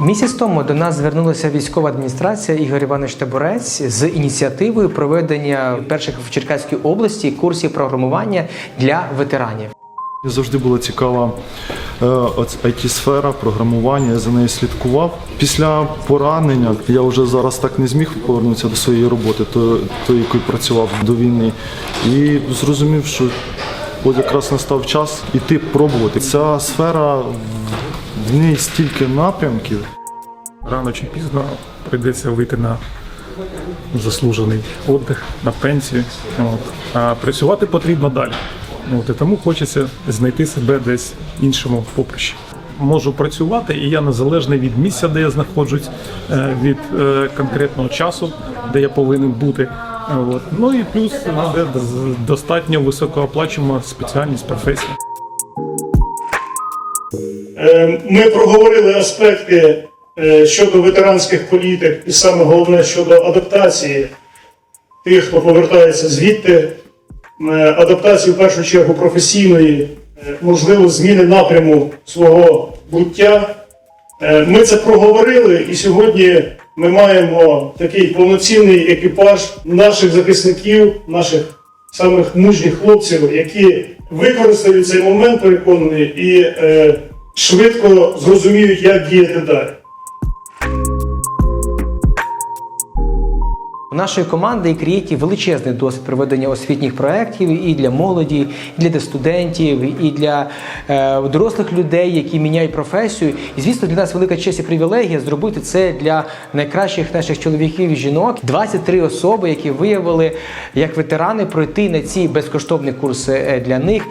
Місяць тому до нас звернулася військова адміністрація Ігор Іванович Табурець з ініціативою проведення перших в Черкаській області курсів програмування для ветеранів. Завжди була цікава е, it сфера програмування, я за нею слідкував. Після поранення я вже зараз так не зміг повернутися до своєї роботи, то, то якою працював до війни. І зрозумів, що от якраз настав час іти пробувати. Ця сфера в ній стільки напрямків. Рано чи пізно прийдеться вийти на заслужений віддих, на пенсію. От. А працювати потрібно далі. От, і тому хочеться знайти себе десь в іншому поприщі. Можу працювати, і я незалежний від місця, де я знаходжусь, е, від е, конкретного часу, де я повинен бути. От. Ну і плюс де достатньо високооплачувана спеціальність професія. Е, Ми проговорили аспекти е, щодо ветеранських політик, і саме головне щодо адаптації тих, хто повертається звідти, Е, адаптації в першу чергу професійної, е, можливо, зміни напряму свого буття. Е, Ми це проговорили, і сьогодні ми маємо такий повноцінний екіпаж наших захисників, наших самих мужніх хлопців, які використають цей момент, переконаний, і швидко зрозуміють, як діяти далі. У нашої команди і Creative величезний досвід проведення освітніх проєктів і для молоді, і для студентів, і для е, дорослих людей, які міняють професію. І звісно, для нас велика честь і привілегія зробити це для найкращих наших чоловіків і жінок. 23 особи, які виявили як ветерани пройти на ці безкоштовні курси е, для них.